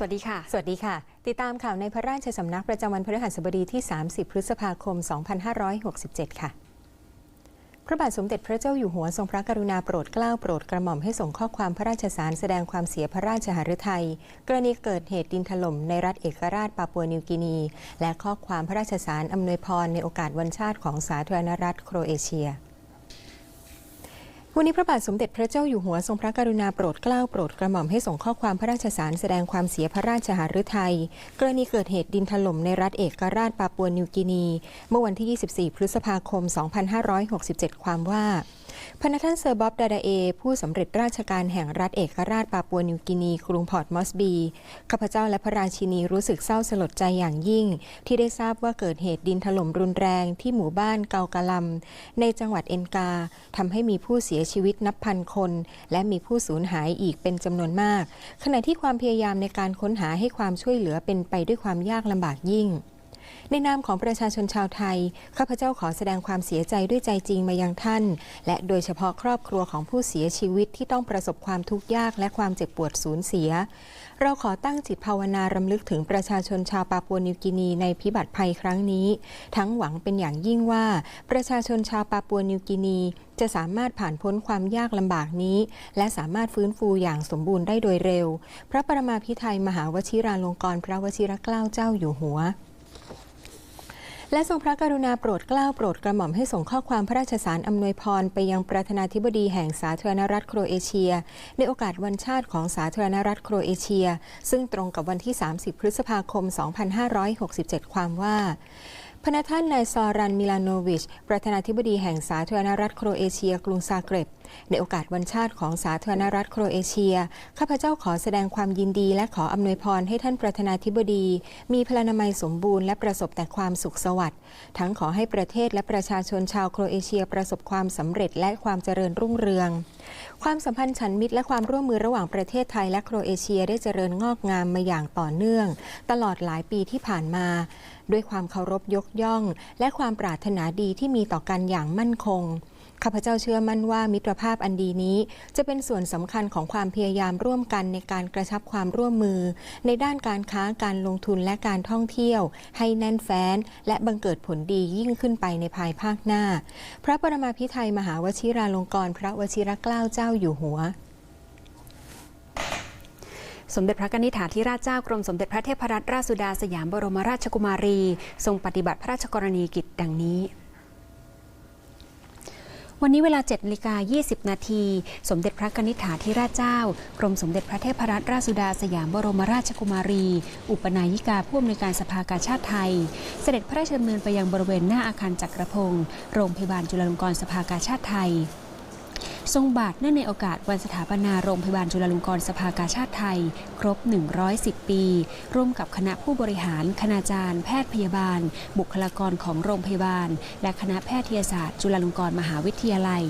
สวัสดีค่ะ สวัสดีค่ะ ติดตามข่าวในพระราชสำนักประจำวันพฤหัสบดีที่ 30 พฤษภาคม 2567 ค่ะพระบาทสมเด็จพระเจ้าอยู่หัวทรงพระกรุณาโปรดเกล้าโปรดกระหม่อมให้ส่งข้อความพระราชสารแสดงความเสียพระราชหฤทัยกรณีเกิดเหตุดินถล่มในรัฐเอกราชปาปัวนิวกินี และข้อความพระราชสารอำนวยพรในโอกาสวันชาติของสาธารณรัฐโครเอเชีย วันนี้พระบาทสมเด็จพระเจ้าอยู่หัวทรงพระกรุณาโปรดเกล้าโปรดกระหม่อมให้ส่งข้อความพระราชสารแสดงความเสียพระราชหฤทัยกรณีเกิดเหตุดินถล่มในรัฐเอกราชปาปัวนิวกินี เมื่อวันที่ 24 พฤษภาคม 2567 ความว่า พนักท่านเซอร์บ๊อบดาดาเอ ผู้สำเร็จราชการแห่งรัฐเอกราชปาปัวนิวกินีกรุงพอร์ตมอสบี ข้าพเจ้าและพระราชินีรู้สึกเศร้าสลดใจอย่างยิ่ง ที่ได้ทราบว่าเกิดเหตุดินถล่มรุนแรงที่หมู่บ้านเกากะลัม ในจังหวัดเอนกาทำให้มีผู้เสียชีวิตนับพันคน และมีผู้สูญหายอีกเป็นจำนวนมาก ขณะที่ความพยายามในการค้นหาให้ความช่วยเหลือเป็นไปด้วยความยากลำบากยิ่ง ในนามของประชาชนชาวไทย ข้าพเจ้าขอแสดงความเสียใจด้วยใจจริงมายังท่าน และโดยเฉพาะครอบครัวของผู้เสียชีวิตที่ต้องประสบความทุกข์ยากและความเจ็บปวดสูญเสีย เราขอตั้งจิตภาวนารำลึกถึงประชาชนชาวปาปัวนิวกินีในพิบัติภัยครั้งนี้ ทั้งหวังเป็นอย่างยิ่งว่า ประชาชนชาวปาปัวนิวกินีจะสามารถผ่านพ้นความยากลำบากนี้ และสามารถฟื้นฟูอย่างสมบูรณ์ได้โดยเร็ว พระประมาพิไทยมหาวชิราลงกรณ์พระวชิรเกล้าเจ้าอยู่หัว และทรงพระกรุณาโปรดเกล้าโปรดกระหม่อมให้ส่งข้อความพระราชสารอำนวยพรไปยังประธานาธิบดีแห่งสาธารณรัฐโครเอเชีย ในโอกาสวันชาติของสาธารณรัฐโครเอเชีย ซึ่งตรงกับวันที่ 30 พฤษภาคม 2567 ความว่า พระท่านนายซอรันมิลานโนวิช ประธานาธิบดีแห่งสาธารณรัฐโครเอเชีย กรุงซาเกร็บ ในโอกาสวันชาติของสาธารณรัฐโครเอเชีย ข้าพเจ้าขอแสดงความยินดี และขออำนวยพรให้ท่านประธานาธิบดี มีพลานามัยสมบูรณ์และประสบแต่ความสุขสวัสดิ์ทั้งขอให้ประเทศและประชาชนชาวโครเอเชียประสบความสำเร็จและความเจริญรุ่งเรือง ความสัมพันธ์ฉันมิตรและความร่วมมือระหว่างประเทศไทยและโครเอเชียได้เจริญงอกงามมาอย่างต่อเนื่อง ตลอดหลายปีที่ผ่านมา ด้วยความเคารพยกย่อง และความปรารถนาดีที่มีต่อกันอย่างมั่นคง ข้าพเจ้าเชื่อมั่นว่ามิตรภาพอันดีนี้ จะเป็นส่วนสำคัญของความพยายามร่วมกันในการกระชับความร่วมมือ ในด้านการค้าการลงทุนและการท่องเที่ยว ให้แน่นแฟ้น และบังเกิดผลดียิ่งขึ้นไปในภายภาคหน้า พระปรมาภิไธยมหาวชิราลงกรณ์พระวชิรเกล้าเจ้าอยู่หัวสมเด็จพระนิธิถาธิราชเจ้ากรมสมเด็จพระเทพรัตนราชสุดาสยามบรมราชกุมารี ทรงปฏิบัติพระราชกรณียกิจดังนี้ วันนี้เวลา7นาฬิกา 20 นาที สมเด็จพระนิธิถาธิราชเจ้า กรมสมเด็จพระเทพรัตนราชสุดาสยามบรมราชกุมารี อุปนายิกาผู้อำนวยการสภากาชาติไทย เสด็จพระราชดำเนินไปยังบริเวณหน้าอาคารจักรพงศ์โรงพยาบาลจุฬาลงกรณ์สภากาชาติไทย ทรงบาทเนื่องในโอกาสวันสถาปนาโรงพยาบาลจุฬาลงกรณ์สภากาชาติไทย ครบ 110 ปี ร่วมกับคณะผู้บริหาร คณาจารย์ แพทย์พยาบาล บุคลากรของโรงพยาบาล และคณะแพทยศาสตร์ จุฬาลงกรณ์มหาวิทยาลัย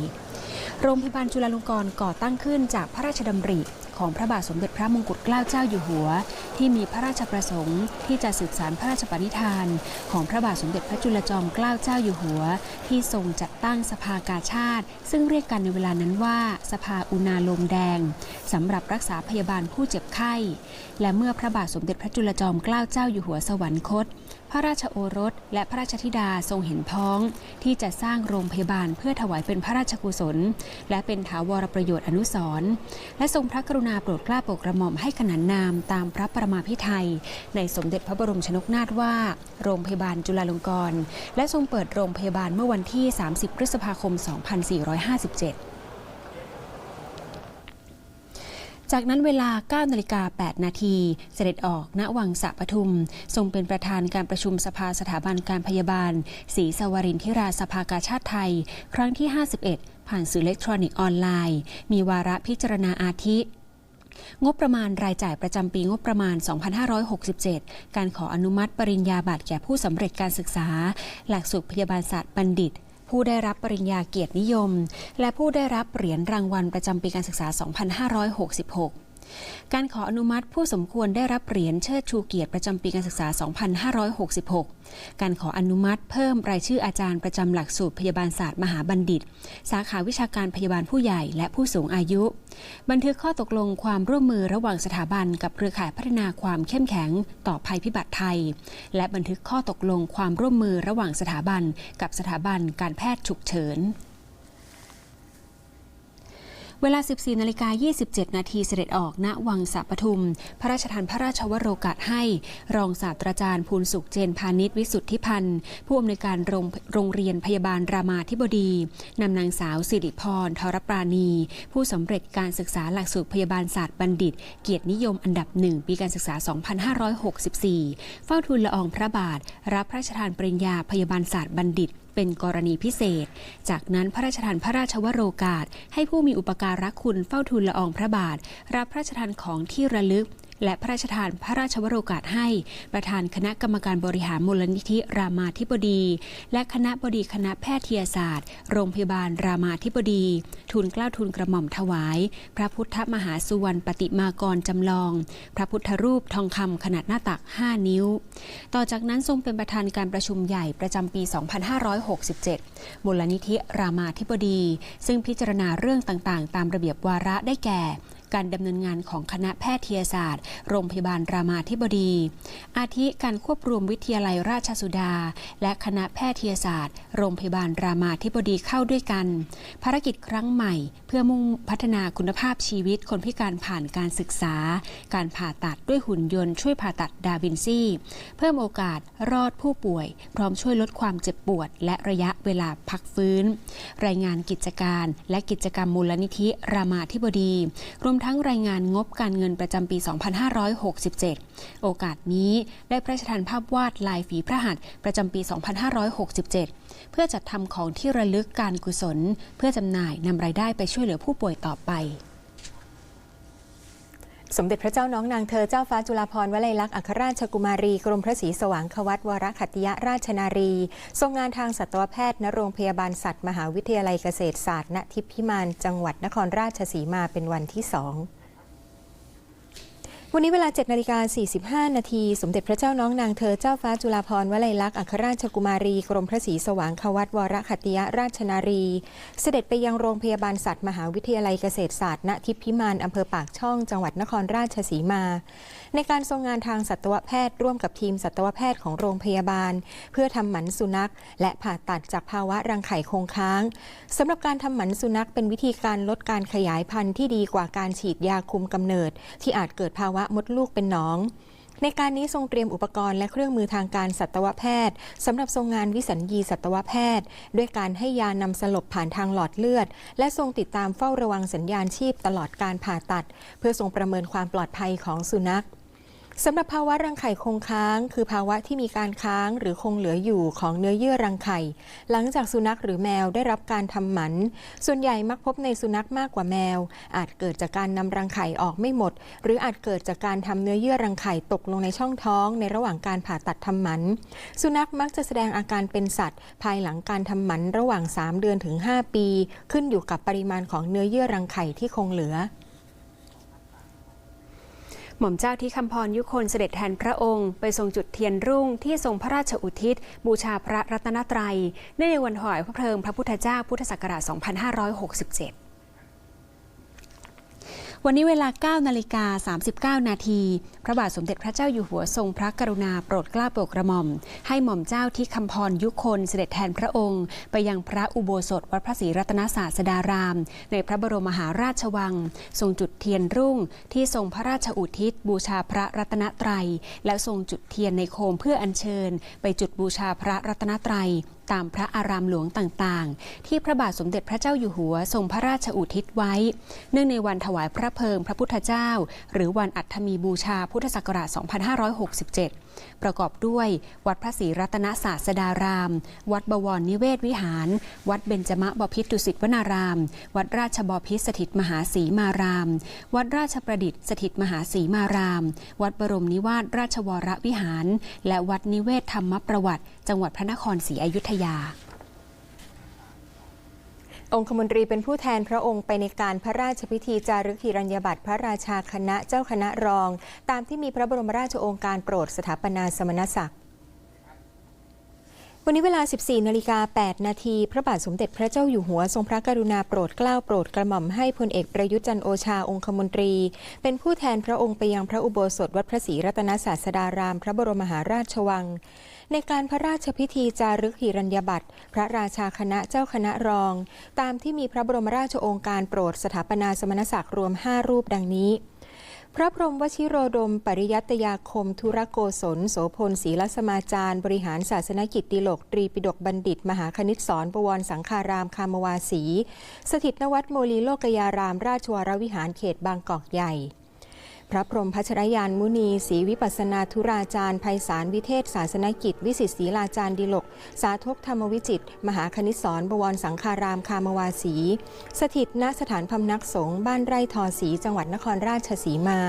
โรงพยาบาลจุฬาลงกรณ์ก่อตั้งขึ้นจากพระราชดำริ ของพระบาทสมเด็จพระมงกุฎเกล้าเจ้าอยู่หัว ที่มีพระราชประสงค์ที่จะสืบสานพระราชปณิธาน ของพระบาทสมเด็จพระจุลจอมเกล้าเจ้าอยู่หัว ที่ทรงจัดตั้งสภากาชาติ ซึ่งเรียกกันในเวลานั้นว่า สภาอุณาโลมแดงสำหรับรักษาพยาบาลผู้เจ็บไข้ และเมื่อพระบาทสมเด็จพระจุลจอมเกล้าเจ้าอยู่หัวสวรรคต พระราชโอรส และพระราชธิดาทรงเห็นพ้อง ที่จะสร้างโรงพยาบาลเพื่อถวายเป็นพระราชกุศล และเป็นถาวรประโยชน์อนุสรณ์และทรงพระกรุณาโปรดเกล้าโปรดกระหม่อมให้ขนานนามตามพระประมาพิไทยในสมเด็จพระบรมชนกนาถว่า โรงพยาบาลจุฬาลงกรณ์และทรงเปิดโรงพยาบาลเมื่อวันที่ 30 พฤษภาคม 2457 จากนั้นเวลา9นาฬิกา8นาทีเสด็จออกณวังสะปทุม ทรงเป็นประธานการประชุมสภาสถาบันการพยาบาลศรีสวรินทิราสภากาชาติไทย ครั้งที่ 51 ผ่านสื่ออิเล็กทรอนิกส์ออนไลน์ มีวาระพิจารณาอาทิงบประมาณรายจ่ายประจำปีงบประมาณ 2567 การขออนุมัติปริญญาบัตรแก่ผู้สำเร็จการศึกษา หลักสูตรพยาบาลศาสตร์บัณฑิต ผู้ได้รับปริญญาเกียรตินิยม และผู้ได้รับเหรียญรางวัลประจำปีการศึกษา 2566 การขออนุมัติผู้สมควรได้รับเหรียญเชิดชูเกียรติประจำปีการศึกษา 2566 การขออนุมัติเพิ่มรายชื่ออาจารย์ประจำหลักสูตรพยาบาลศาสตร์มหาบัณฑิต สาขาวิชาการพยาบาลผู้ใหญ่และผู้สูงอายุ บันทึกข้อตกลงความร่วมมือระหว่างสถาบันกับเครือข่ายพัฒนาความเข้มแข็งต่อภัยพิบัติไทย และบันทึกข้อตกลงความร่วมมือระหว่างสถาบัน กับสถาบันการแพทย์ฉุกเฉิน เวลา 14นาฬิกา27 นาทีเสด็จออกณวังสะปทุม พระราชทานพระราชวโรกาสให้ รองศาสตราจารย์ภูลสุขเจนพาณิชย์วิสุทธิพันธ์ ผู้อำนวยการโรงโรงเรียนพยาบาลรามาธิบดีนำนางสาวสิริพรทรปราณี ผู้สำเร็จการศึกษาหลักสูตรพยาบาลศาสตร์บัณฑิต เกียรตินิยมอันดับหนึ่งปีการศึกษา 2564 เฝ้าทูลละอองพระบาท รับพระราชทานปริญญาพยาบาลศาสตร์บัณฑิต เป็นกรณีพิเศษ จากนั้นพระราชทานพระราชวโรกาส ให้ผู้มีอุปการะคุณเฝ้าทูลละอองพระบาท รับพระราชทานของที่ระลึก และพระราชทานพระราชวโรกาสให้ประธานคณะกรรมการบริหารมูลนิธิรามาธิบดี และคณะบดีคณะแพทยศาสตร์ โรงพยาบาลรามาธิบดีทูลเกล้าทูลกระหม่อมถวาย พระพุทธมหาสุวรรณปฏิมากรจำลอง พระพุทธรูปทองคำขนาดหน้าตัก 5 นิ้ว ต่อจากนั้นทรงเป็นประธานการประชุมใหญ่ประจำปี 2567 มูลนิธิรามาธิบดี ซึ่งพิจารณาเรื่องต่างๆ ตามระเบียบวาระได้แก่ การดำเนินงานของคณะแพทยศาสตร์ โรงพยาบาลรามาธิบดี อาทิการควบรวมวิทยาลัยราชสุดา และคณะแพทยศาสตร์ โรงพยาบาลรามาธิบดีเข้าด้วยกัน ภารกิจครั้งใหม่เพื่อมุ่งพัฒนาคุณภาพชีวิตคนพิการผ่านการศึกษา การผ่าตัดด้วยหุ่นยนต์ช่วยผ่าตัดดาวินซีเพิ่มโอกาสรอดผู้ป่วย พร้อมช่วยลดความเจ็บปวด และระยะเวลาพักฟื้น รายงานกิจการและกิจกรรมมูลนิธิรามาธิบดีรวมทั้งรายงานงบการเงินประจำปี 2567 โอกาสนี้ได้พระราชทานภาพวาดลายฝีพระหัตถ์ประจำปี 2567 เพื่อจัดทำของที่ระลึกการกุศล เพื่อจำหน่ายนำรายได้ไปช่วยเหลือผู้ป่วยต่อไป สมเด็จพระเจ้าน้องนางเธอเจ้าฟ้าจุฬาภรณ์วลัยลักษณ์อัครราชกุมารี กรมพระศรีสว่างควัตวรขัตติยราชนารี ทรงงานทางสัตวแพทย์ณโรงพยาบาลสัตว์ มหาวิทยาลัยเกษตรศาสตร์ ณทิพย์พิมานจังหวัดนครราชสีมาเป็นวันที่สอง วันนี้เวลา 7 นาฬิกา 45 นาที สมเด็จพระเจ้าน้องนางเธอเจ้าฟ้าจุฬาภรณ์วลัยลักษณ์อัครราชกุมารี กรมพระศรีสว่างควัตวรขัตติยราชนารี เสด็จไปยังโรงพยาบาลสัตว์มหาวิทยาลัยเกษตรศาสตร์ ณ ทิพพิมานอำเภอปากช่อง จังหวัดนครราชสีมาในการทรงงานทางสัตวแพทย์ร่วมกับทีมสัตวแพทย์ของโรงพยาบาล เพื่อทำหมันสุนัข และผ่าตัดจากภาวะรังไข่คงค้างสำหรับการทำหมันสุนัขเป็นวิธีการลดการขยายพันธุ์ที่ดีกว่าการฉีดยาคุมกำเนิด ที่อาจเกิดภาวะมดลูกเป็นหนองในการนี้ทรงเตรียมอุปกรณ์และเครื่องมือทางการสัตวแพทย์สำหรับทรงงานวิสัญญีสัตวแพทย์ ด้วยการให้ยานำสลบผ่านทางหลอดเลือด และทรงติดตามเฝ้าระวังสัญญาณชีพตลอดการผ่าตัด เพื่อทรงประเมินความปลอดภัยของสุนัข สำหรับภาวะรังไข่คงค้าง คือภาวะที่มีการค้างหรือคงเหลืออยู่ของเนื้อเยื่อรังไข่ หลังจากสุนัขหรือแมวได้รับการทำหมัน ส่วนใหญ่มักพบในสุนัขมากกว่าแมว อาจเกิดจากการนำรังไข่ออกไม่หมด หรืออาจเกิดจากการทำเนื้อเยื่อรังไข่ตกลงในช่องท้อง ในระหว่างการผ่าตัดทำหมัน สุนัขมักจะแสดงอาการเป็นสัตว์ ภายหลังการทำหมันระหว่าง 3 เดือนถึง 5 ปี ขึ้นอยู่กับปริมาณของเนื้อเยื่อรังไข่ที่คงเหลือ หม่อมเจ้าที่คำพรยุคนเสด็จแทนพระองค์ ไปทรงจุดเทียนรุ่งที่ทรงพระราชอุทิศ บูชาพระรัตนตรัยในวันหอยพระเพลิงพระพุทธเจ้าพุทธศักราช 2567 วันนี้เวลา 9 นาฬิกา 39 นาทีพระบาทสมเด็จพระเจ้าอยู่หัวทรงพระกรุณาโปรดเกล้าโปรดกระหม่อม ให้หม่อมเจ้าที่คำพรยุคนเสด็จแทนพระองค์ ไปยังพระอุโบสถวัดพระศรีรัตนศาสดาราม ในพระบรมมหาราชวัง ทรงจุดเทียนรุ่ง ที่ทรงพระราชอุทิศ บูชาพระรัตนตรัย และทรงจุดเทียนในโคมเพื่ออัญเชิญ ไปจุดบูชาพระรัตนตรัย ตามพระอารามหลวงต่างๆ ที่พระบาทสมเด็จพระเจ้าอยู่หัวทรงพระราชอุทิศไว้ เนื่องในวันถวายพระเพลิงพระพุทธเจ้า หรือวันอัฐมีบูชาพุทธศักราช 2567 ประกอบด้วยวัดพระศรีรัตนศาสดาราม วัดบวรนิเวศวิหาร วัดเบญจมบพิตรดุสิตวนาราม วัดราชบพิตรสถิตมหาสีมาราม วัดราชประดิษฐ์สถิตมหาสีมาราม วัดบรมนิวาสราชวรวิหาร และวัดนิเวศธรรมประวัติ จังหวัดพระนครศรีอยุธยา องคมนตรีเป็นผู้แทนพระองค์ไปในการพระราชพิธีจารึกหิรัญญบัตรพระราชาคณะเจ้าคณะรอง ตามที่มีพระบรมราชโองการโปรดสถาปนาสมณศักดิ์ วันนี้เวลา 14 นาฬิกา 8 นาที พระบาทสมเด็จพระเจ้าอยู่หัวทรงพระกรุณาโปรดเกล้าโปรดกระหม่อมให้พลเอกประยุทธ์จันโอชาองคมนตรี เป็นผู้แทนพระองค์ไปยังพระอุโบสถวัดพระศรีรัตนศาสดาราม พระบรมมหาราชวัง ในการพระราชพิธีจารึกหิรัญญบัตรพระราชาคณะเจ้าคณะรอง ตามที่มีพระบรมราชโองการโปรดสถาปนาสมณศักดิ์รวม 5 รูปดังนี้ พระพรหมวชิโรดม ปริยัตยาคม ธุรโกศล โสพลศรีลสมาจารย์ บริหารศาสนกิจติโลกตรีปิฎกบัณฑิต มหาคณิตสอนประวรสังคารามคามวาสี สถิตนวัดโมลีโลกยาราม ราชวรวิหารเขตบางกอกใหญ่ พระพรหมพัชรยานมุนีศรีวิปัสนาธุราจารย์ไพศาลวิเทศศาสนกิจ วิสิตศรีลาจารย์ดิลก สาธกธรรมวิจิต มหาคณิสอนบวรสังฆารามคามวาสี สถิตณสถานพำนักสงฆ์บ้านไร่ทอสีจังหวัดนครราชสีมา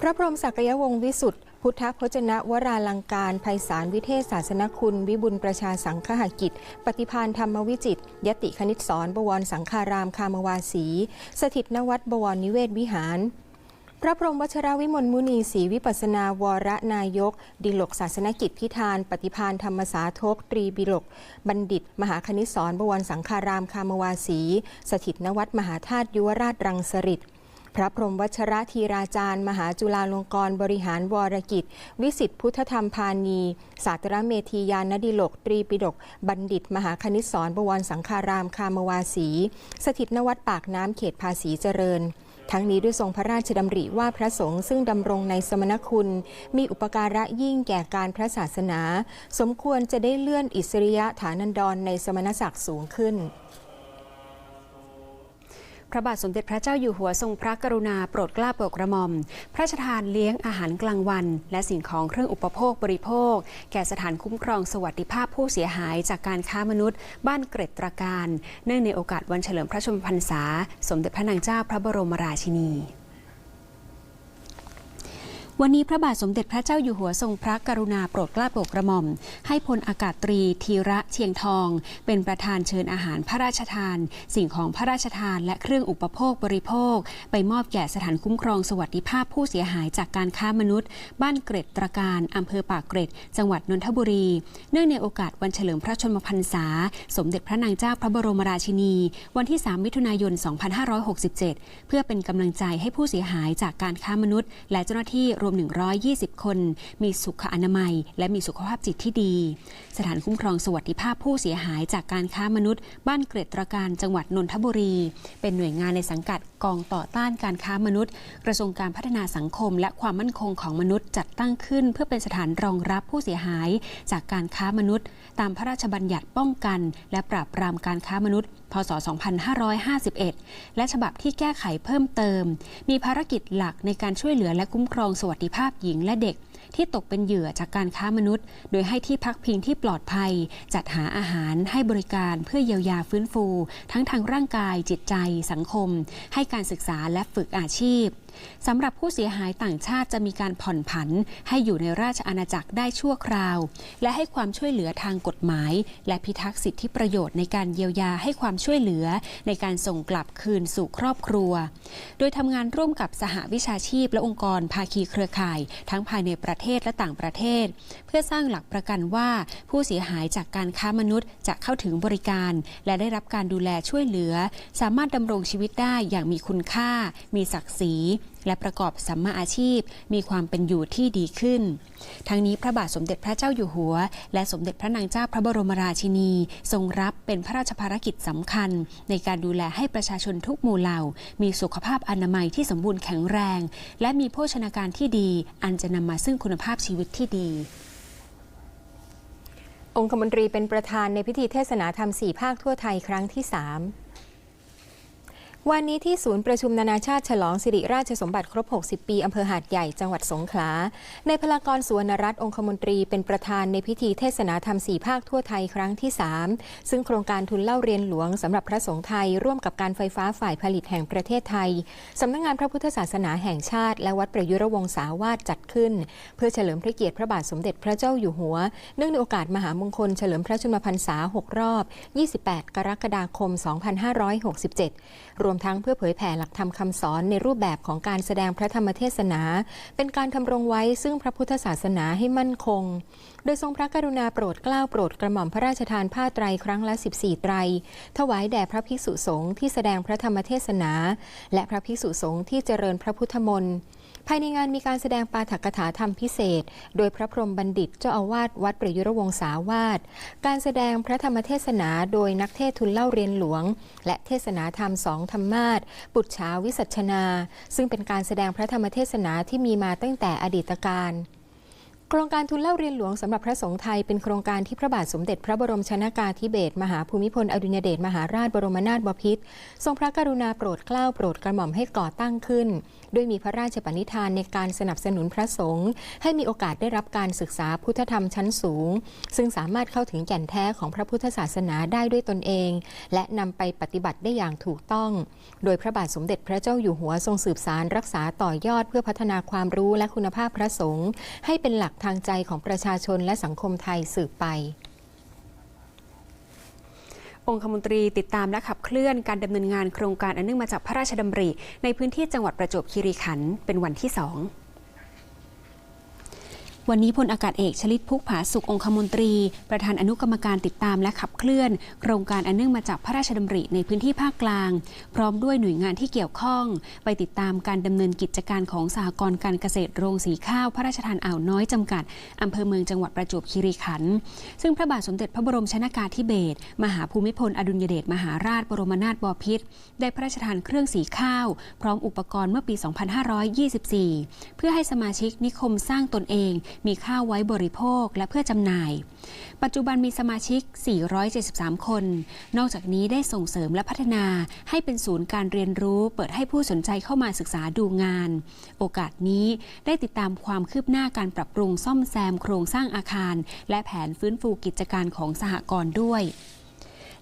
พระพรหมศักยวงศ์วิสุทธพุทธพจนะวราลังการไพศาลวิเทศศาสนคุณ วิบุญประชาสังฆหกิจ ปฏิพานธรรมวิจิต ยติคณิตสอนบวรสังฆารามคามวาสี สถิตนวัดบวรนิเวศวิหาร พระพรหมวัชรวิมลมุนีศรีวิปัสนาวรนายก ดิลกศาสนกิจพิธาน ปฏิพานธรรมสาทก ตรีบิลก บัณฑิต มหาคณิสอนบวรสังฆารามคามวาสี สถิตนวัดมหาธาตุยุวราชรังสฤษพระพรหมวัชระธีราจารย์ มหาจุฬาลงกรณ์บริหารวรกิจ วิสิตพุทธธรรมพานีศาสตรเมธียานดิลก ตรีปิฎกบัณฑิต มหาคณิสอนบวรสังฆารามคามวาสี สถิตนวัดปากน้ำเขตภาษีเจริญ ทั้งนี้ด้วยทรงพระราชดำริว่าพระสงฆ์ซึ่งดำรงในสมณคุณ มีอุปการะยิ่งแก่การพระศาสนา สมควรจะได้เลื่อนอิสริยะฐานันดรในสมณศักดิ์สูงขึ้น พระบาทสมเด็จพระเจ้าอยู่หัวทรงพระกรุณาโปรดเกล้าโปรดกระหม่อม พระราชทานเลี้ยงอาหารกลางวัน และสิ่งของเครื่องอุปโภคบริโภค แก่สถานคุ้มครองสวัสดิภาพผู้เสียหายจากการค้ามนุษย์ บ้านเกร็ดตรการ เนื่องในโอกาสวันเฉลิมพระชนมพรรษา สมเด็จพระนางเจ้าพระบรมราชินี วันนี้พระบาทสมเด็จพระเจ้าอยู่หัวทรงพระกรุณาโปรดเกล้าโปรดกระหม่อม ให้พลอากาศตรีธีระเชียงทอง เป็นประธานเชิญอาหารพระราชทาน สิ่งของพระราชทานและเครื่องอุปโภคบริโภค ไปมอบแก่สถานคุ้มครองสวัสดิภาพผู้เสียหายจากการค้ามนุษย์ บ้านเกร็ดตรการอำเภอปากเกร็ด จังหวัดนนทบุรี เนื่องในโอกาสวันเฉลิมพระชนมพรรษา สมเด็จพระนางเจ้าพระบรมราชินี วันที่ 3 มิถุนายน 2567 เพื่อเป็นกำลังใจให้ผู้เสียหายจากการค้ามนุษย์ และเจ้าหน้าที่รวม 120 คน มีสุขอนามัย และมีสุขภาพจิตที่ดี สถานคุ้มครองสวัสดิภาพผู้เสียหายจากการค้ามนุษย์ บ้านเกรดตรการจังหวัดนนทบุรี เป็นหน่วยงานในสังกัดกองต่อต้านการค้ามนุษย์ กระทรวงการพัฒนาสังคม และความมั่นคงของมนุษย์จัดตั้งขึ้น เพื่อเป็นสถานรองรับผู้เสียหาย จากการค้ามนุษย์ ตามพระราชบัญญัติป้องกัน และปราบปรามการค้ามนุษย์ พศ 2551 และฉบับที่แก้ไขเพิ่มเติม มีภารกิจหลักในการช่วยเหลือและคุ้มครองสวัสดิภาพหญิงและเด็ก ที่ตกเป็นเหยื่อจากการค้ามนุษย์ โดยให้ที่พักพิงที่ปลอดภัย จัดหาอาหารให้บริการเพื่อเยียวยาฟื้นฟู ทั้งทางร่างกายจิตใจสังคม ให้การศึกษาและฝึกอาชีพ สำหรับผู้เสียหายต่างชาติจะมีการผ่อนผัน ให้อยู่ในราชอาณาจักรได้ชั่วคราว และให้ความช่วยเหลือทางกฎหมาย และพิทักษ์สิทธิประโยชน์ในการเยียวยาให้ความช่วยเหลือ ในการส่งกลับคืนสู่ครอบครัว โดยทำงานร่วมกับสหวิชาชีพและองค์กรภาคีเครือข่าย ทั้งภายในประเทศและต่างประเทศ เพื่อสร้างหลักประกันว่าผู้เสียหายจากการค้ามนุษย์จะเข้าถึงบริการ และได้รับการดูแลช่วยเหลือ สามารถดำรงชีวิตได้อย่างมีคุณค่า มีศักดิ์ศรีและประกอบสัมมาอาชีพ มีความเป็นอยู่ที่ดีขึ้น ทั้งนี้พระบาทสมเด็จพระเจ้าอยู่หัว และสมเด็จพระนางเจ้าพระบรมราชินี ทรงรับเป็นพระราชภารกิจสำคัญ ในการดูแลให้ประชาชนทุกหมู่เหล่า มีสุขภาพอนามัยที่สมบูรณ์แข็งแรง และมีโภชนาการที่ดี อันจะนำมาซึ่งคุณภาพชีวิตที่ดีองคมนตรีเป็นประธานในพิธีเทศนาธรรมสี่ภาคทั่วไทยครั้งที่3 วันนี้ที่ศูนย์ประชุมนานาชาติฉลองสิริราชสมบัติครบ 60 ปีอำเภอหาดใหญ่จังหวัดสงขลา ในพลากรสุวรรณรัตน์องคมนตรีเป็นประธานในพิธีเทศนาธรรมสี่ภาคทั่วไทยครั้งที่ 3 ซึ่งโครงการทุนเล่าเรียนหลวงสำหรับพระสงฆ์ไทย ร่วมกับการไฟฟ้าฝ่ายผลิตแห่งประเทศไทยสำนักงานพระพุทธศาสนาแห่งชาติ และวัดประยุรวงศาวาสจัดขึ้น เพื่อเฉลิมพระเกียรติพระบาทสมเด็จพระเจ้าอยู่หัว เนื่องในโอกาสมหามงคลเฉลิมพระชนมพรรษา 6 รอบ 28 กรกฎาคม 2567 รวมทั้งเพื่อเผยแผ่หลักธรรมคำสอนในรูปแบบของการแสดงพระธรรมเทศนา เป็นการทำรงไว้ซึ่งพระพุทธศาสนาให้มั่นคง โดยทรงพระกรุณาโปรดเกล้าโปรดกระหม่อมพระราชทานผ้าไตรครั้งละ 14 ไตร ถวายแด่พระภิกษุสงฆ์ที่แสดงพระธรรมเทศนา และพระภิกษุสงฆ์ที่เจริญพระพุทธมนต์ ภายในงานมีการแสดงปาฐกถาธรรมพิเศษ โดยพระพรหมบัณฑิตเจ้าอาวาสวัดประยุรวงศาวาสการแสดงพระธรรมเทศนาโดยนักเทศทุนเล่าเรียนหลวง และเทศนาธรรมสองธรรมาสปุจฉาวิสัชนา ซึ่งเป็นการแสดงพระธรรมเทศนาที่มีมาตั้งแต่อดีตการ โครงการทุนเล่าเรียนหลวงสำหรับพระสงฆ์ไทยเป็นโครงการที่พระบาทสมเด็จพระบรมชนากาธิเบศรมหาภูมิพลอดุลยเดชมหาราชบรมนาถบพิตรทรงพระกรุณาโปรดเกล้าโปรดกระหม่อมให้ก่อตั้งขึ้น ด้วยมีพระราชปณิธานในการสนับสนุนพระสงฆ์ให้มีโอกาสได้รับการศึกษาพุทธธรรมชั้นสูง ซึ่งสามารถเข้าถึงแก่นแท้ของพระพุทธศาสนาได้ด้วยตนเอง และนำไปปฏิบัติได้อย่างถูกต้อง โดยพระบาทสมเด็จพระเจ้าอยู่หัวทรงสืบสารรักษาต่อยอดเพื่อพัฒนาความรู้และคุณภาพพระสงฆ์ให้เป็นหลักทางใจของประชาชนและสังคมไทยสืบไปองคมนตรีติดตามและขับเคลื่อนการดำเนินงานโครงการอันเนื่องมาจากพระราชดำริ ในพื้นที่จังหวัดประจวบคีรีขันธ์เป็นวันที่สอง วันนี้พลอากาศเอกชลิตพุกผาสุของคมนตรี ประธานอนุกรรมการติดตามและขับเคลื่อน โครงการอันเนื่องมาจากพระราชดำริในพื้นที่ภาคกลาง พร้อมด้วยหน่วยงานที่เกี่ยวข้อง ไปติดตามการดำเนินกิจการของสหกรณ์การเกษตรโรงสีข้าวพระราชทานอ่าวน้อยจำกัดอำเภอเมืองจังหวัดประจวบคีรีขันธ์ซึ่งพระบาทสมเด็จพระบรมชนากาธิเบศรมหาภูมิพลอดุลยเดชมหาราชบรมนาถบพิตรได้พระราชทานเครื่องสีข้าว พร้อมอุปกรณ์เมื่อปี 2524 เพื่อให้สมาชิกนิคมสร้างตนเองมีข้าวไว้บริโภคและเพื่อจำหน่าย ปัจจุบันมีสมาชิก 473 คน นอกจากนี้ได้ส่งเสริมและพัฒนาให้เป็นศูนย์การเรียนรู้ เปิดให้ผู้สนใจเข้ามาศึกษาดูงาน โอกาสนี้ได้ติดตามความคืบหน้าการปรับปรุงซ่อมแซมโครงสร้างอาคาร และแผนฟื้นฟูกิจการของสหกรณ์ด้วย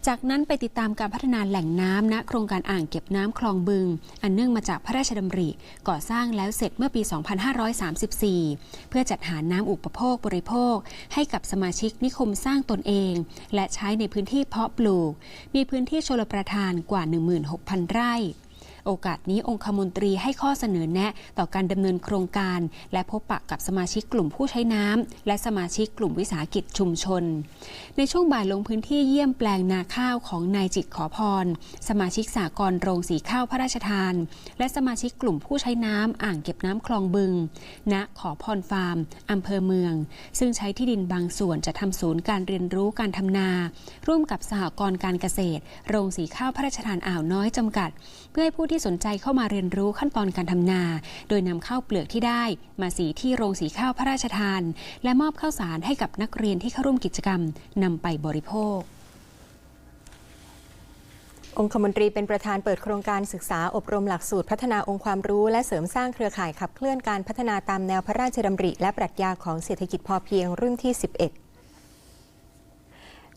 จากนั้นไปติดตามการพัฒนาแหล่งน้ำณโครงการอ่างเก็บน้ำคลองบึง อันเนื่องมาจากพระราชดำริ ก่อสร้างแล้วเสร็จเมื่อปี 2534 เพื่อจัดหาน้ำอุปโภคบริโภค ให้กับสมาชิกนิคมสร้างตนเอง และใช้ในพื้นที่เพาะปลูก มีพื้นที่ชลประทานกว่า 16,000 ไร่ โอกาสนี้องคมนตรีให้ข้อเสนอแนะ ต่อการดำเนินโครงการ และพบปะกับสมาชิกกลุ่มผู้ใช้น้ำและสมาชิกกลุ่มวิสาหกิจชุมชน ในช่วงบ่ายลงพื้นที่เยี่ยมแปลงนาข้าวของนายจิตขอพร สมาชิกสากรณ์โรงสีข้าวพระราชทาน และสมาชิกกลุ่มผู้ใช้น้ำอ่างเก็บน้ำคลองบึง ณขอพรฟาร์มอำเภอเมือง ซึ่งใช้ที่ดินบางส่วนจะทำศูนย์การเรียนรู้การทำนา ร่วมกับสหกรณ์การเกษตร โรงสีข้าวพระราชทานอ่าวน้อยจำกัด เพื่อให้ผู้ที่สนใจเข้ามาเรียนรู้ขั้นตอนการทำนา โดยนำข้าวเปลือกที่ได้ มาสีที่โรงสีข้าวพระราชทาน และมอบข้าวสารให้กับนักเรียนที่เข้าร่วมกิจกรรมนำไปบริโภคองคมนตรีเป็นประธานเปิดโครงการศึกษาอบรมหลักสูตรพัฒนาองค์ความรู้ และเสริมสร้างเครือข่ายขับเคลื่อนการพัฒนาตามแนวพระราชดำริ และปรัชญาของเศรษฐกิจพอเพียงรุ่นที่ 11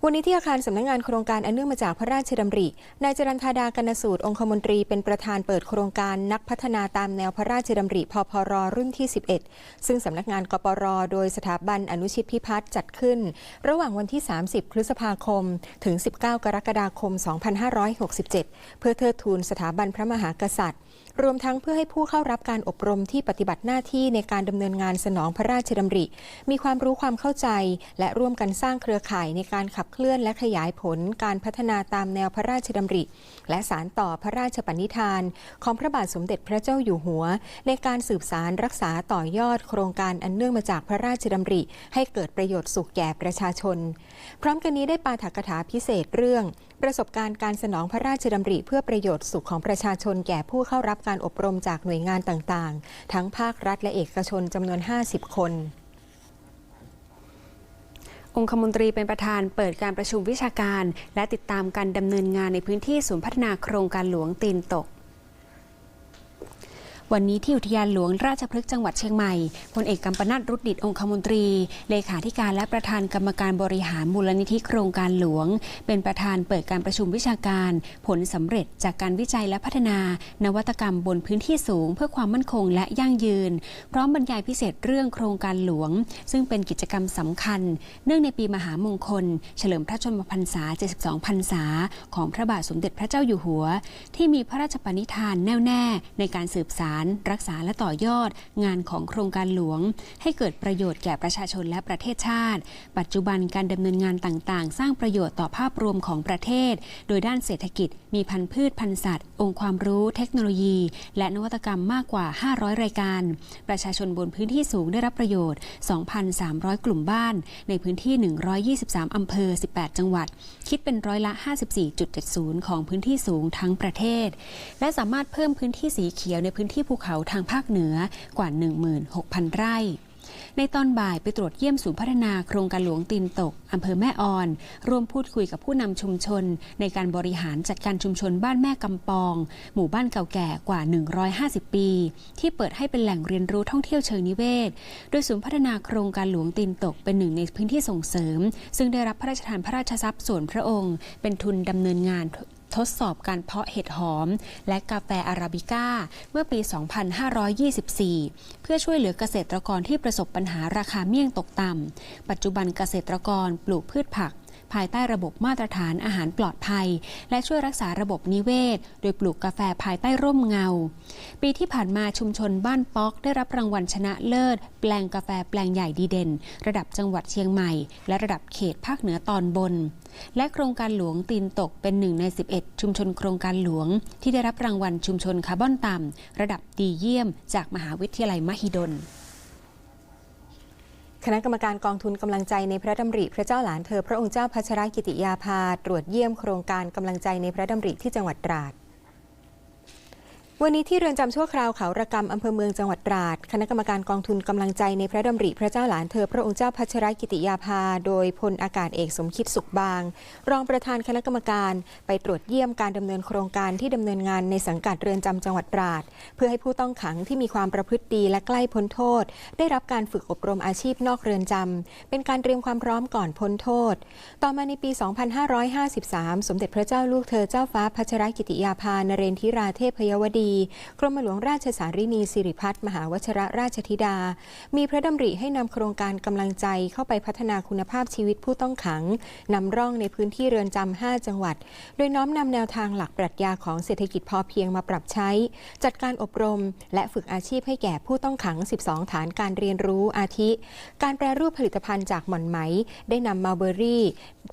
วันนี้ที่อาคารสำนักงานโครงการอันเนื่องมาจากพระราชดำริ นายจรันธาดากนสูตรองคมนตรีเป็นประธานเปิดโครงการนักพัฒนาตามแนวพระราชดำริพพรรุ่นที่ 11 ซึ่งสำนักงานกปรโดยสถาบันอนุชิตพิพัฒน์จัดขึ้น ระหว่างวันที่ 30 พฤษภาคม ถึง 19 กรกฎาคม 2567 เพื่อเทิดทูนสถาบันพระมหากษัตริย์ รวมทั้งเพื่อให้ผู้เข้ารับการอบรมที่ปฏิบัติหน้าที่ในการดำเนินงานสนองพระราชดำริ มีความรู้ความเข้าใจ และร่วมกันสร้างเครือข่ายในการขับเคลื่อนและขยายผลการพัฒนาตามแนวพระราชดำริ และสารต่อพระราชปณิธาน ของพระบาทสมเด็จพระเจ้าอยู่หัว ในการสืบสารรักษาต่อยอดโครงการอันเนื่องมาจากพระราชดำริ ให้เกิดประโยชน์สุขแก่ประชาชน พร้อมกันนี้ได้ปาฐกถาพิเศษเรื่อง ประสบการณ์การสนองพระราชดำริ เพื่อประโยชน์สุขของประชาชน แก่ผู้เข้ารับการอบรมจากหน่วยงานต่างๆ ทั้งภาครัฐและเอกชนจำนวน 50 คน องคมนตรีเป็นประธานเปิดการประชุมวิชาการ และติดตามการดำเนินงานในพื้นที่ศูนย์พัฒนาโครงการหลวงตีนตก วันนี้ที่อุทยานหลวงราชพฤกษ์จังหวัดเชียงใหม่พลเอกกัมปนาตรุดดิตองคมนตรี เลขาธิการและประธานกรรมการบริหารมูลนิธิโครงการหลวง เป็นประธานเปิดการประชุมวิชาการ ผลสำเร็จจากการวิจัยและพัฒนา นวัตกรรมบนพื้นที่สูง เพื่อความมั่นคงและยั่งยืน พร้อมบรรยายพิเศษเรื่องโครงการหลวง ซึ่งเป็นกิจกรรมสำคัญ เนื่องในปีมหามงคล เฉลิมพระชนมพรรษา 72 พรรษา ของพระบาทสมเด็จพระเจ้าอยู่หัว ที่มีพระราชปณิธานแน่วแน่ในการสืบสารรักษาและต่อยอด งานของโครงการหลวง ให้เกิดประโยชน์แก่ประชาชนและประเทศชาติ ปัจจุบันการดำเนินงานต่างๆ สร้างประโยชน์ต่อภาพรวมของประเทศ โดยด้านเศรษฐกิจ มีพันธุ์พืชพันธุ์สัตว์ องค์ความรู้ เทคโนโลยี และนวัตกรรมมากกว่า 500 รายการ ประชาชนบนพื้นที่สูงได้รับประโยชน์ 2,300 กลุ่มบ้าน ในพื้นที่ 123 อำเภอ 18 จังหวัด คิดเป็นร้อยละ 54.70 ของพื้นที่สูงทั้งประเทศ และสามารถเพิ่มพื้นที่สีเขียวในพื้นที่ภูเขาทางภาคเหนือกว่า 16,000 ไร่ในตอนบ่ายไปตรวจเยี่ยมศูนย์พัฒนาโครงการหลวงตีนตก อำเภอแม่ออน ร่วมพูดคุยกับผู้นำชุมชน ในการบริหารจัดการชุมชนบ้านแม่กำปอง หมู่บ้านเก่าแก่กว่า 150 ปี ที่เปิดให้เป็นแหล่งเรียนรู้ท่องเที่ยวเชิงนิเวศ โดยศูนย์พัฒนาโครงการหลวงตีนตกเป็นหนึ่งในพื้นที่ส่งเสริม ซึ่งได้รับพระราชทานพระราชทรัพย์ส่วนพระองค์ เป็นทุนดำเนินงาน ทดสอบการเพาะเห็ดหอม และกาแฟอาราบิก้า เมื่อปี 2524 เพื่อช่วยเหลือเกษตรกรที่ประสบปัญหาราคาเมี่ยงตกต่ำปัจจุบันเกษตรกรปลูกพืชผัก ภายใต้ระบบมาตรฐานอาหารปลอดภัย และช่วยรักษาระบบนิเวศ โดยปลูกกาแฟภายใต้ร่มเงา ปีที่ผ่านมาชุมชนบ้านป๊อก ได้รับรางวัลชนะเลิศ แปลงกาแฟแปลงใหญ่ดีเด่น ระดับจังหวัดเชียงใหม่ และระดับเขตภาคเหนือตอนบน และโครงการหลวงตีนตกเป็นหนึ่งใน 11 ชุมชนโครงการหลวง ที่ได้รับรางวัลชุมชนคาร์บอนต่ำระดับดีเยี่ยม จากมหาวิทยาลัยมหิดล คณะกรรมการกองทุนกำลังใจในพระดำริพระเจ้าหลานเธอพระองค์เจ้าพัชรกิติยาภาตรวจเยี่ยมโครงการกำลังใจในพระดำริที่จังหวัดตราด วันนี้ที่เรือนจำชั่วคราวเขาระกำอำเภอเมืองจังหวัดตราด คณะกรรมการกองทุนกำลังใจในพระดำริพระเจ้าหลานเธอ พระองค์เจ้าพัชรกิติยาภา โดยพลอากาศเอกสมคิดสุขบาง รองประธานคณะกรรมการไปตรวจเยี่ยมการดำเนินโครงการที่ดำเนินงานในสังกัดเรือนจำจังหวัดตราด เพื่อให้ผู้ต้องขังที่มีความประพฤติดีและใกล้พ้นโทษ ได้รับการฝึกอบรมอาชีพนอกเรือนจำเป็นการเตรียมความพร้อมก่อนพ้นโทษ ต่อมาในปี 2553 สมเด็จพระเจ้าลูกเธอเจ้าฟ้าพัชรกิติยาภานเรนทิราเทพยวดีกรมหลวงราชสารินีสิริพัฒน์มหาวชรราชธิดา มีพระดำริให้นำโครงการกำลังใจเข้าไปพัฒนาคุณภาพชีวิตผู้ต้องขังนำร่องในพื้นที่เรือนจำ5จังหวัด โดยน้อมนำแนวทางหลักปรัชญาของเศรษฐกิจพอเพียงมาปรับใช้ จัดการอบรม และฝึกอาชีพให้แก่ผู้ต้องขัง 12 ฐานการเรียนรู้อาทิ การแปรรูปผลิตภัณฑ์จากหม่อนไหม ได้นำมาเบอรี่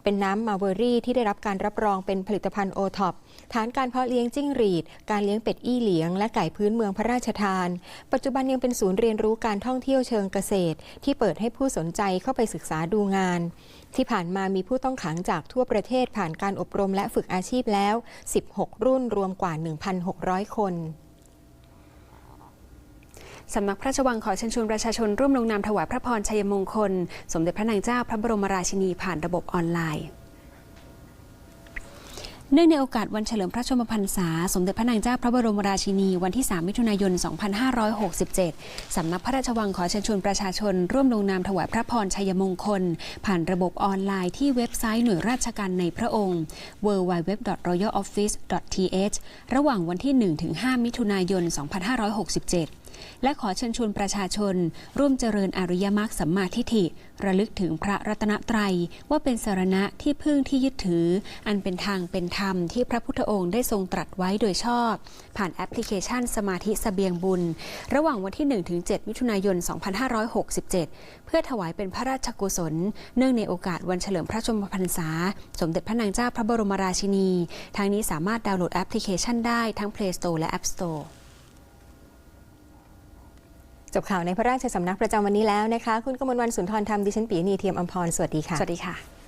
เป็นน้ำมาเบอรี่ที่ได้รับการรับรองเป็นผลิตภัณฑ์โอท็อปฐานการเพาะเลี้ยงจิ้งหรีด การเลี้ยงเป็ดอี้เหลียง และไก่พื้นเมืองพระราชทาน ปัจจุบันยังเป็นศูนย์เรียนรู้การท่องเที่ยวเชิงเกษตร ที่เปิดให้ผู้สนใจเข้าไปศึกษาดูงาน ที่ผ่านมามีผู้ต้องขังจากทั่วประเทศผ่านการอบรมและฝึกอาชีพแล้ว 16 รุ่นรวมกว่า 1,600 คนสำนักพระราชวังขอเชิญชวนประชาชนร่วมลงนามถวายพระพรชัยมงคล สมเด็จพระนางเจ้าพระบรมราชินีผ่านระบบออนไลน์ เนื่องในโอกาสวันเฉลิมพระชนมพรรษา สมเด็จพระนางเจ้าพระบรมราชินี วันที่ 3 มิถุนายน 2567 สำนักพระราชวังขอเชิญชวนประชาชน ร่วมลงนามถวายพระพรชัยมงคล ผ่านระบบออนไลน์ที่เว็บไซต์หน่วยราชการในพระองค์ www.royaloffice.th ระหว่างวันที่ 1-5 มิถุนายน 2567 และขอเชิญชวนประชาชน ร่วมเจริญอริยมรรคสัมมาทิฏฐิ ระลึกถึงพระรัตนตรัย ว่าเป็นสารณะที่พึ่งที่ยึดถือ อันเป็นทางเป็นธรรมที่พระพุทธองค์ได้ทรงตรัสไว้โดยชอบ ผ่านแอปพลิเคชันสมาธิสเสบียงบุญ ระหว่างวันที่ 1-7 มิถุนายน 2567 เพื่อถวายเป็นพระราชกุศล เนื่องในโอกาสวันเฉลิมพระชนมพรรษา สมเด็จพระนางเจ้าพระบรมราชินี ทางนี้สามารถดาวน์โหลดแอปพลิเคชันได้ทั้ง Play Store และ App Store จบข่าวในพระราชสำนักประจำวันนี้แล้วนะคะ คุณกมลวันสุนทรธรรมดิฉันปีนีเทียมอมพร สวัสดีค่ะ สวัสดีค่ะ